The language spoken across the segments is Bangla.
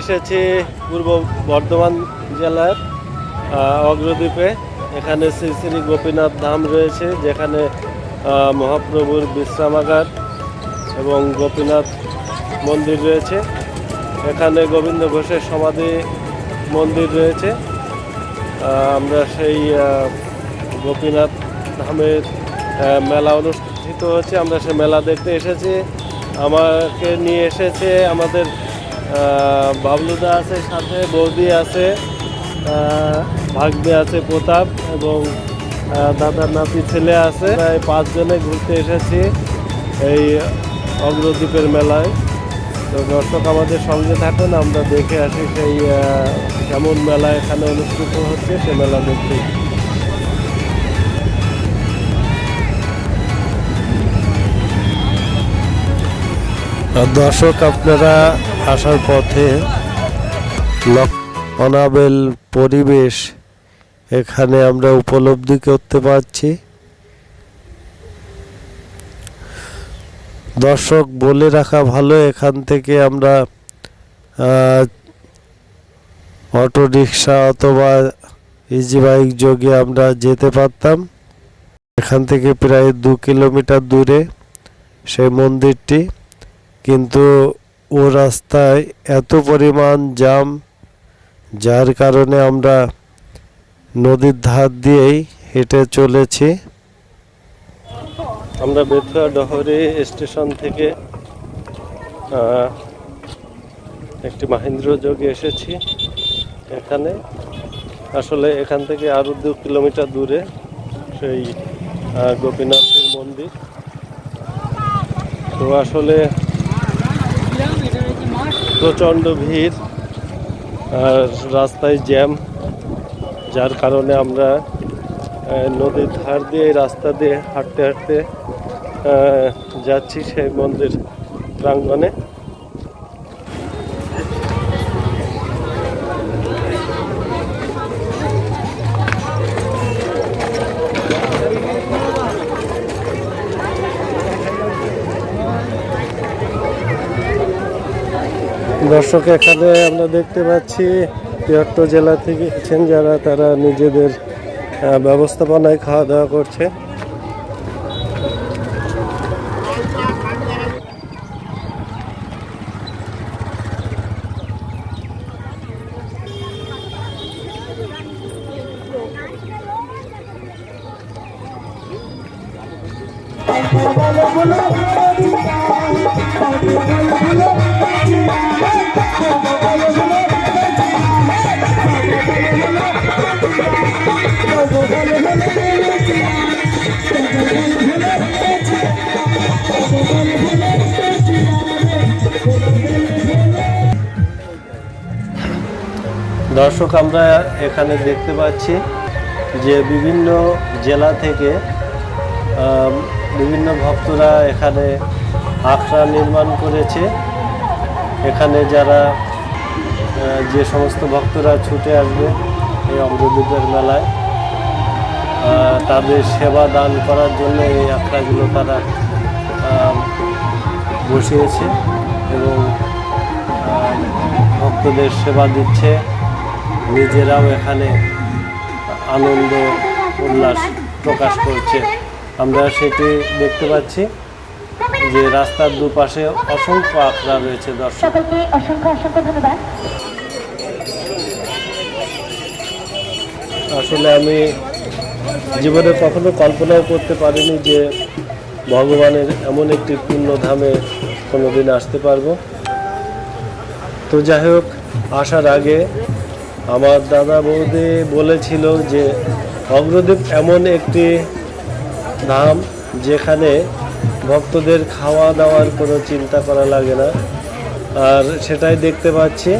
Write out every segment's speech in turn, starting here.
এসেছি পূর্ব বর্ধমান জেলার অগ্রদ্বীপে। এখানে শ্রী শ্রী গোপীনাথ ধাম রয়েছে, যেখানে মহাপ্রভুর বিশ্রামাগার এবং গোপীনাথ মন্দির রয়েছে। এখানে গোবিন্দ ঘোষের সমাধি মন্দির রয়েছে। আমরা সেই গোপীনাথ ধামের মেলা অনুষ্ঠিত হচ্ছে। আমরা সে মেলা দেখতে এসেছি। আমাকে নিয়ে এসেছে আমাদের বাবলুদা আছে সাথে, বৌদি আছে ভাগ্নে আছে, প্রতাপ এবং দাদার নাতি ছেলে আছে। প্রায় পাঁচজনে ঘুরতে এসেছি এই অগ্রদ্বীপের মেলায়। তো দর্শক আমাদের সঙ্গে থাকুন, আমরা দেখে আসি সেই কেমন মেলা এখানে অনুষ্ঠিত হচ্ছে, সে মেলা দেখতে। দর্শক, আপনারা আসার পথে অনাবেল পরিবেশ এখানে আমরা উপলব্ধি করতে পারছি। দর্শক, বলে রাখা ভালো, এখান থেকে আমরা অটো রিক্সা অথবা ইজি বাইক যোগে আমরা যেতে পারতাম। এখান থেকে প্রায় দু কিলোমিটার দূরে সেই মন্দিরটি। কিন্তু ও রাস্তায় এত পরিমাণ জাম, যার কারণে আমরা নদীর ধার দিয়েই হেঁটে চলেছি। আমরা বেথুয়া ডহরি স্টেশন থেকে একটি মাহিন্দ্র যোগে এসেছি। এখানে আসলে এখান থেকে আরও দু কিলোমিটার দূরে সেই গোপীনাথের মন্দির। তো আসলে প্রচণ্ড ভিড় আর রাস্তায় জ্যাম, যার কারণে আমরা নদীর ধার দিয়ে, রাস্তা দিয়ে হাঁটতে হাঁটতে যাচ্ছি সেই মন্দির প্রাঙ্গণে। দর্শক, এখানে আমরা দেখতে পাচ্ছি তিয়াত্তর জেলা থেকে যারা, তারা নিজেদের ব্যবস্থাপনায় খাওয়া দাওয়া করছে। দর্শক, আমরা এখানে দেখতে পাচ্ছি যে বিভিন্ন জেলা থেকে বিভিন্ন ভক্তরা এখানে আখড়া নির্মাণ করেছে। এখানে যারা যে সমস্ত ভক্তরা ছুটে আসবে এই অগ্রদ্বীপের মেলায় তাদের সেবা দান করার জন্য এই আখড়াগুলো তারা বসিয়েছে এবং ভক্তদের সেবা দিচ্ছে। নিজেরাও এখানে আনন্দ উল্লাস প্রকাশ করছে। আমরা সেটি দেখতে পাচ্ছি যে রাস্তার দুপাশে অসংখ্য আখড়া রয়েছে দর্শক। সকলকে অসংখ্য অসংখ্য ধন্যবাদ। আসলে আমি জীবনে কখনো কল্পনাও করতে পারিনি যে ভগবানের এমন একটি পূর্ণ ধামে কোনোদিন আসতে পারব। তো যাই হোক আসার আগে আমার দাদা বৌদি বলেছিল যে অগ্রদ্বীপ এমন একটি ধাম যেখানে ভক্তদের খাওয়া দাওয়ার কোনো চিন্তা করা লাগে না। আর সেটাই দেখতে পাচ্ছি।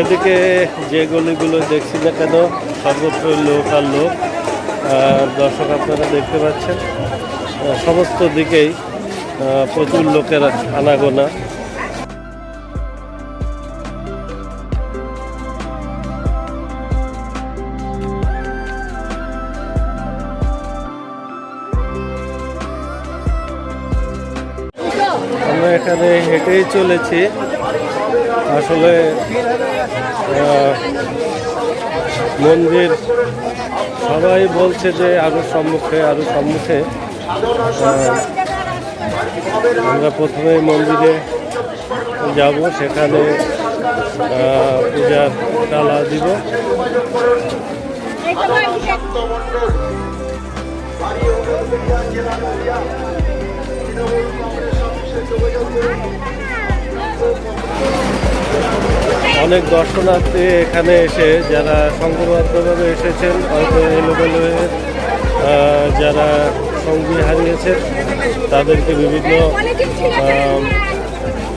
যেদিকে যে গলিগুলো দেখছি যে কেন সর্বত্র লোক আর লোক। দর্শক আপনারা দেখতে পাচ্ছেন সমস্ত দিকেই প্রচুর লোকের আনাগোনা। আমরা এখানে হেঁটেই চলেছি। আসলে মন্দির, সবাই বলছে যে আরও সম্মুখে আরও সম্মুখে আমরা প্রথমে মন্দিরে যাব, সেখানে পূজার ডালা দিব। অনেক দর্শনার্থী এখানে এসে, যারা সংঘবদ্ধভাবে এসেছেন হয়তো এলোমেলো যারা সঙ্গী হারিয়েছেন, তাদেরকে বিভিন্ন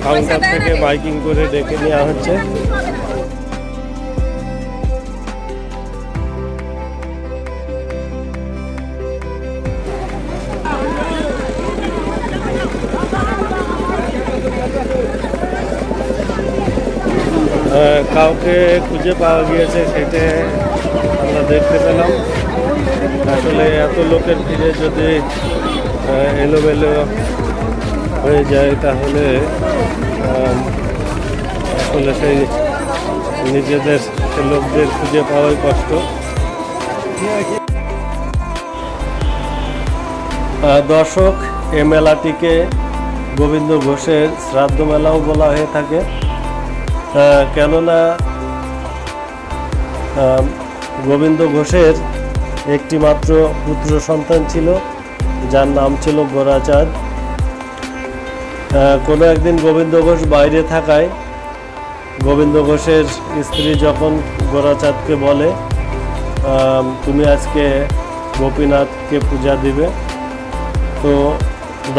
কাউন্টার থেকে বাইকিং করে ডেকে নেওয়া হচ্ছে। কাউকে খুঁজে পাওয়া গিয়েছে সেটা আমরা দেখতে পেলাম। আসলে এত লোকের ভিড়ে যদি এলোমেলো হয়ে যায় তাহলে আসলে সেই নিজেদের লোকদের খুঁজে পাওয়াই কষ্ট। দর্শক, এ মেলাটিকে গোবিন্দ ঘোষের শ্রাদ্ধ মেলাও বলা হয়ে থাকে। কেননা গোবিন্দ ঘোষের একটি মাত্র পুত্র সন্তান ছিল, যার নাম ছিল গোরাচাঁদ। কোনো একদিন গোবিন্দ ঘোষ বাইরে থাকায় গোবিন্দ ঘোষের স্ত্রী যখন গোরাচাঁদকে বলে তুমি আজকে গোপীনাথকে পূজা দিবে। তো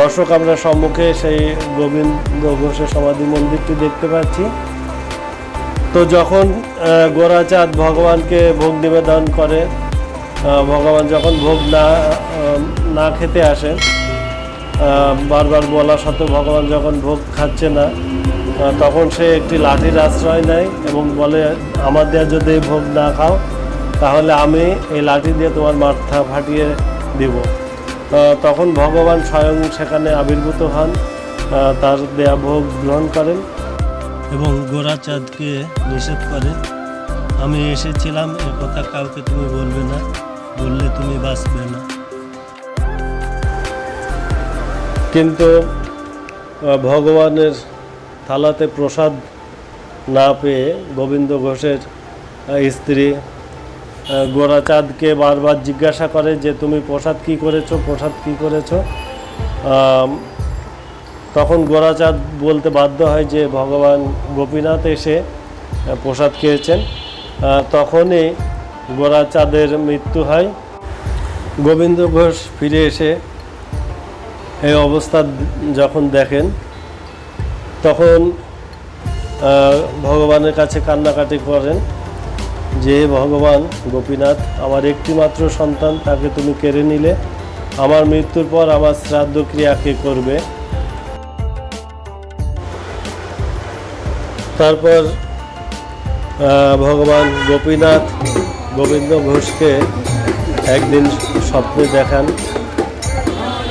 দর্শক, আমরা সম্মুখে সেই গোবিন্দ ঘোষের সমাধি মন্দিরটি দেখতে পাচ্ছি। তো যখন গোরাচাঁদ ভগবানকে ভোগ নিবেদন করে ভগবান যখন ভোগ না না খেতে আসেন বারবার বলা সত্ত্বেও ভগবান যখন ভোগ খাচ্ছে না তখন সে একটি লাঠির আশ্রয় নেয় এবং বলে, আমার দেয়া যদি ভোগ না খাও, তাহলে আমি এই লাঠি দিয়ে তোমার মাথা ফাটিয়ে দিব। তখন ভগবান স্বয়ং সেখানে আবির্ভূত হন তার দেয়া ভোগ গ্রহণ করেন। এবং গোরাচাঁদকে নিষেধ করে আমি এসেছিলাম এ কথা কাউকে তুমি বলবে না বললে তুমি বাঁচবে না। কিন্তু ভগবানের থালাতে প্রসাদ না পেয়ে গোবিন্দ ঘোষের স্ত্রী আহ, গোরাচাঁদকে বারবার জিজ্ঞাসা করে যে তুমি প্রসাদ কি করেছ? প্রসাদ কি করেছ? তখন গোরাচাঁদ বলতে বাধ্য হয় যে ভগবান গোপীনাথ এসে প্রসাদ খেয়েছেন। তখনই গোরাচাঁদের মৃত্যু হয়। গোবিন্দ ঘোষ ফিরে এসে এই অবস্থা যখন দেখেন, তখন ভগবানের কাছে কান্নাকাটি করেন যে, ভগবান গোপীনাথ, আমার একটিমাত্র সন্তান, তাকে তুমি কেড়ে নিলে। আমার মৃত্যুর পর আমার শ্রাদ্ধ ক্রিয়া কে করবে? তারপর ভগবান গোপীনাথ গোবিন্দ ঘোষকে একদিন স্বপ্নে দেখান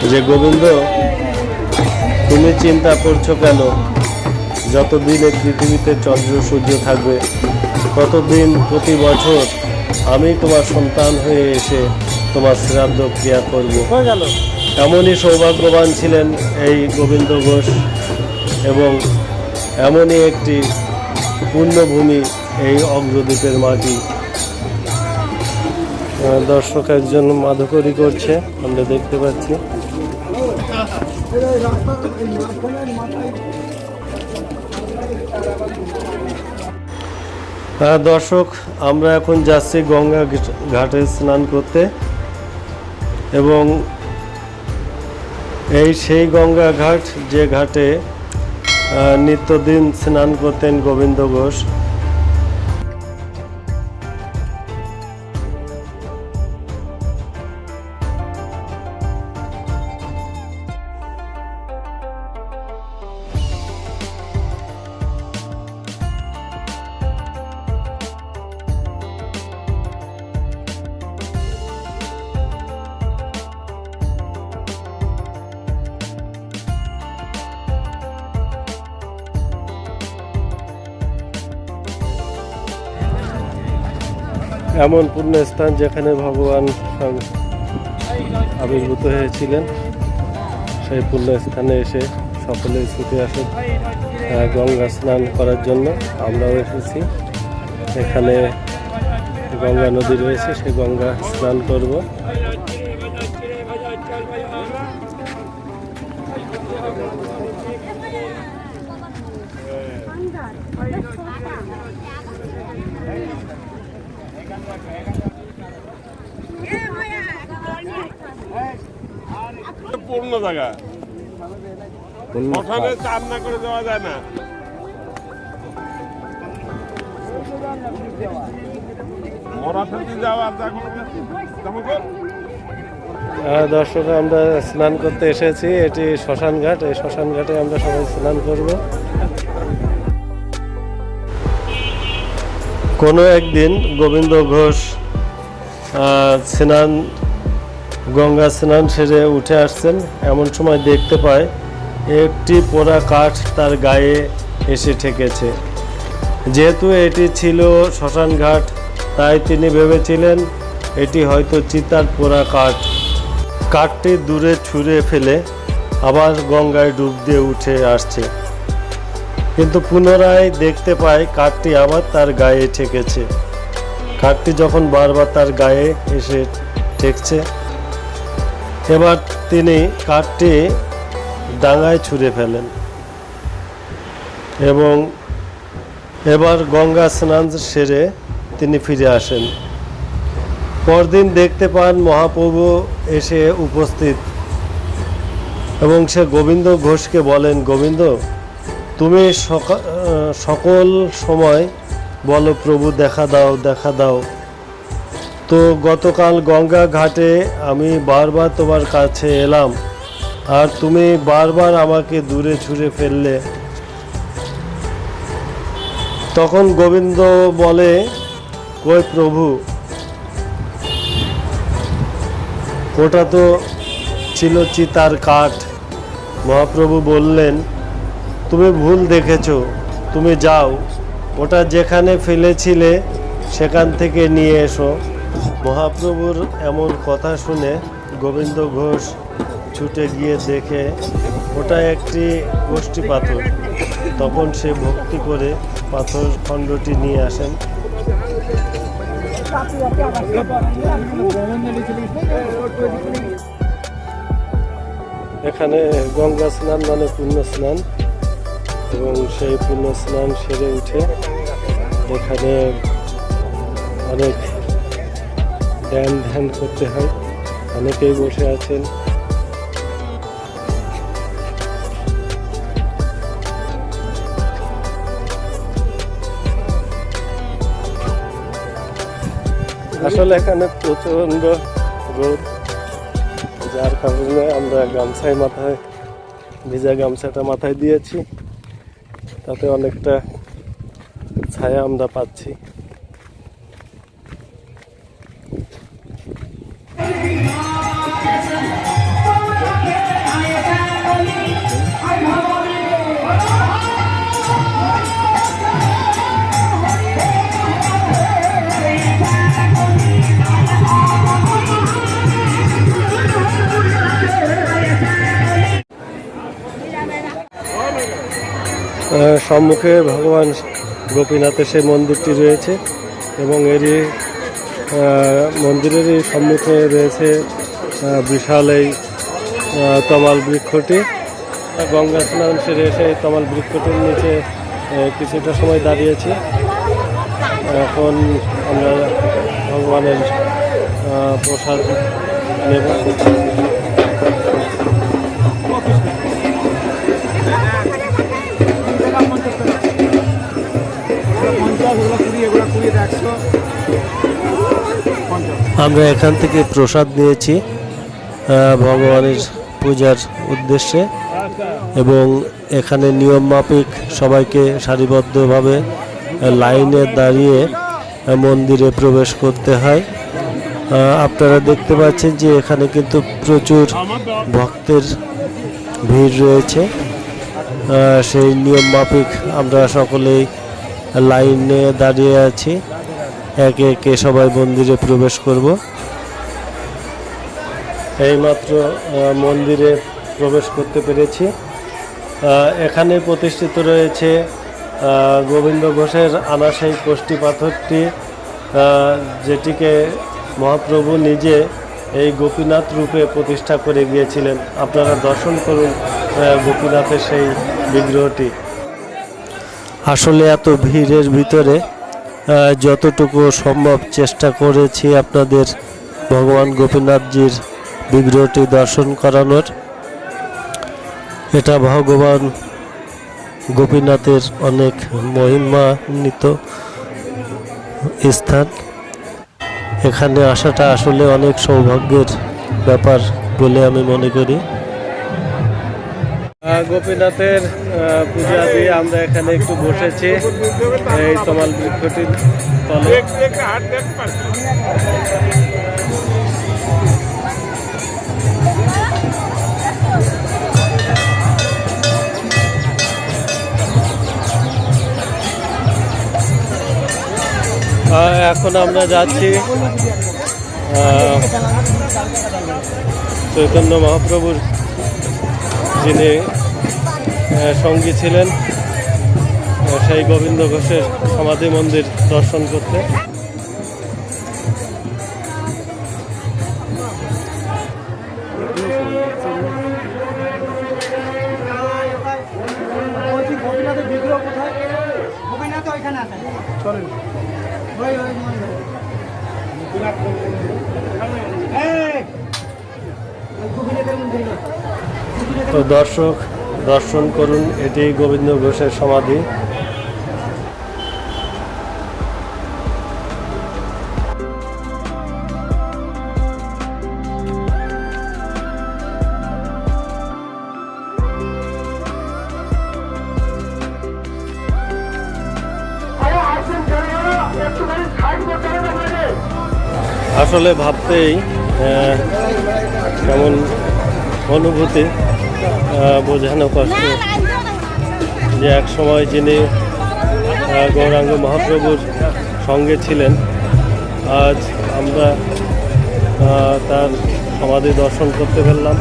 যে গোবিন্দ তুমি চিন্তা করছ কেন? যতদিন এই পৃথিবীতে চন্দ্র সূর্য থাকবে ততদিন প্রতি বছর আমি তোমার সন্তান হয়ে এসে তোমার শ্রাদ্ধ ক্রিয়া করব। এমনই সৌভাগ্যবান ছিলেন এই গোবিন্দ ঘোষ এবং এমনই একটি পূর্ণভূমি এই অগ্রদ্বীপের মাটি। দর্শক একজন মাধুকরী করছে, আমরা দেখতে পাচ্ছি। দর্শক, আমরা এখন যাচ্ছি গঙ্গা ঘাট- স্নান করতে এবং এই সেই গঙ্গা ঘাট যে ঘাটে নিত্যদিন স্নান করতেন গোবিন্দ ঘোষ। এমন পূর্ণ স্থান যেখানে ভগবান আবির্ভূত হয়েছিলেন। সেই পূর্ণ স্থানে এসে সকলে ছুটে আসে গঙ্গা স্নান করার জন্য। আমরাও এসেছি। এখানে গঙ্গা নদী রয়েছে সেই গঙ্গা স্নান করব। চান না করে যায় না। মরা ফেলতে যাওয়া আর যা করবে। তেমন কর। আহ, দর্শক আমরা স্নান করতে এসেছি। এটি শ্মশান ঘাট। এই শ্মশান ঘাটে আমরা সবাই স্নান করব। কোনো একদিন গোবিন্দ ঘোষ আহ, স্নান গঙ্গা স্নান সেরে উঠে আসছেন। এমন সময় দেখতে পায়, একটি পোড়া কাঠ তার গায়ে এসে ঠেকেছে। যেহেতু এটি ছিল শ্মশান ঘাট, তাই তিনি ভেবেছিলেন এটি হয়তো চিতার পোড়া কাঠ। কাঠটি দূরে ছুঁড়ে ফেলে আবার গঙ্গায় ডুব দিয়ে উঠে আসছে। কিন্তু পুনরায় দেখতে পায়, কাঠটি আবার তার গায়ে ঠেকেছে। কাঠটি যখন বারবার তার গায়ে এসে ঠেকছে এবার তিনি কাঠটি ডাঙায় ছুঁড়ে ফেলেন এবং এবার গঙ্গা স্নান সেরে তিনি ফিরে আসেন। পরদিন দেখতে পান মহাপ্রভু এসে উপস্থিত এবং সে গোবিন্দ ঘোষকে বলেন, গোবিন্দ, তুমি সকল সময় বলো প্রভু, দেখা দাও দেখা দাও। তো গতকাল গঙ্গা ঘাটে আমি বারবার তোমার কাছে এলাম। আর তুমি বারবার আমাকে দূরে ছুঁড়ে ফেললে। তখন গোবিন্দ বলে, কই প্রভু, ওটা তো ছিল চিতার কাঠ। মহাপ্রভু বললেন, তুমি ভুল দেখেছ, তুমি যাও, ওটা যেখানে ফেলেছিলে, সেখান থেকে নিয়ে এসো। মহাপ্রভুর এমন কথা শুনে গোবিন্দ ঘোষ ছুটে গিয়ে দেখে, ওটা একটি গোষ্ঠী পাথর। তখন সে ভক্তি করে পাথর খণ্ডটি নিয়ে আসেন। এখানে গঙ্গা স্নান মানে পুণ্য স্নান এবং সেই পুণ্য স্নান সেরে উঠে এখানে অনেক ধ্যান ধ্যান করতে হয়। অনেকেই বসে আছেন। আসলে এখানে প্রচণ্ড রোদ, যার কারণে আমরা গামছায় মাথায়, ভিজা গামছাটা মাথায় দিয়েছি। তাতে অনেকটা ছায়া আমরা পাচ্ছি। সম্মুখে ভগবান গোপীনাথের সেই মন্দিরটি রয়েছে এবং এরই মন্দিরেরই সম্মুখে রয়েছে বিশাল এই তমাল বৃক্ষটি। গঙ্গা স্নান সেরে এসে এই তমাল বৃক্ষটির নিচে কিছুটা সময় দাঁড়িয়েছি। এখন আমরা ভগবানের প্রসাদ নেব। আমরা এখান থেকে প্রসাদ নিয়েছি ভগবানের পূজার উদ্দেশ্যে এবং এখানে নিয়ম মাফিক সবাইকে সারিবদ্ধভাবে লাইনে দাঁড়িয়ে মন্দিরে প্রবেশ করতে হয়। আপনারা দেখতে পাচ্ছেন যে এখানে কিন্তু প্রচুর ভক্তের ভিড় রয়েছে। সেই নিয়ম মাফিক আমরা সকলেই লাইনে দাঁড়িয়ে আছি। একে একে সবাই মন্দিরে প্রবেশ করব। এইমাত্র মন্দিরে প্রবেশ করতে পেরেছি। এখানে প্রতিষ্ঠিত রয়েছে গোবিন্দ ঘোষের আনা সেই কোষ্ঠী পাথরটি যেটিকে মহাপ্রভু নিজে এই গোপীনাথ রূপে প্রতিষ্ঠা করে গিয়েছিলেন। আপনারা দর্শন করুন গোপীনাথের সেই বিগ্রহটি। আসলে এত ভিড়ের ভিতরে যতটুকু সম্ভব চেষ্টা করেছি আপনাদের ভগবান গোপীনাথজির বিগ্রহটি দর্শন করানোর। এটা ভগবান গোপীনাথের অনেক মহিমান্বিত স্থান। এখানে আসাটা আসলে অনেক সৌভাগ্যের ব্যাপার বলে আমি মনে করি। গোপীনাথের পূজা দিয়ে আমরা এখানে একটু বসেছি। এই তমাল বৃক্ষটির তলে। এখন আমরা যাচ্ছি চৈতন্য মহাপ্রভুর যিনি সঙ্গী ছিলেন সেই গোবিন্দ ঘোষের সমাধি মন্দির দর্শন করতে। তো দর্শক দর্শন করুন এটি গোবিন্দ ঘোষের সমাধি। আসলে ভাবতেই কেমন অনুভূতি। বোঝানো কষ্ট। যে এক সময় যিনি গৌরাঙ্গ মহাপ্রভুর সঙ্গে ছিলেন, আজ আমরা তার সমাধি দর্শন করতে পারলাম।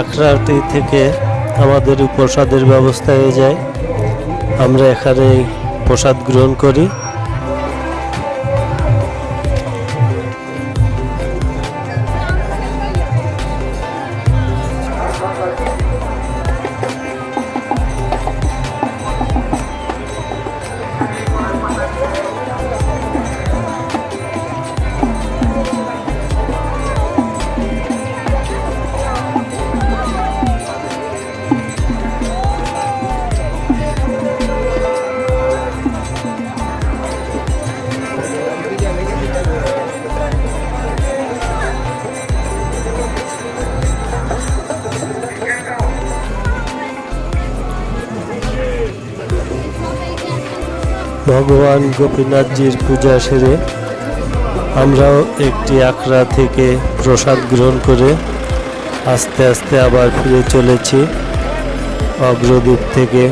আখড়াটি থেকে আমাদের প্রসাদের ব্যবস্থা হয়ে যায়। আমরা এখানে প্রসাদ গ্রহণ করি। ভগবান গোপীনাথজির পূজা সেরে আমরাও একটি আখড়া থেকে প্রসাদ গ্রহণ করে আস্তে আস্তে আবার ফিরে চলেছি অগ্রদ্বীপ থেকে।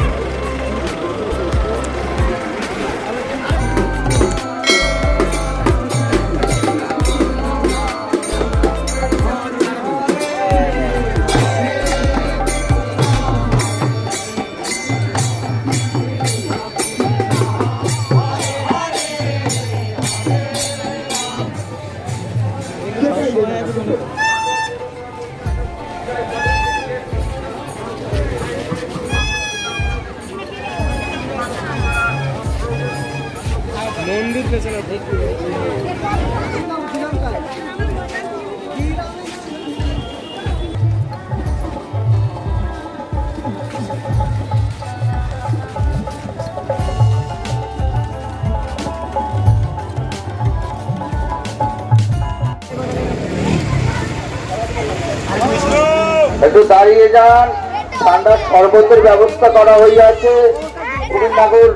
একটু দাঁড়িয়ে যান। ঠান্ডার শরবতের ব্যবস্থা করা হইয়াছে। গোবিন্দনগর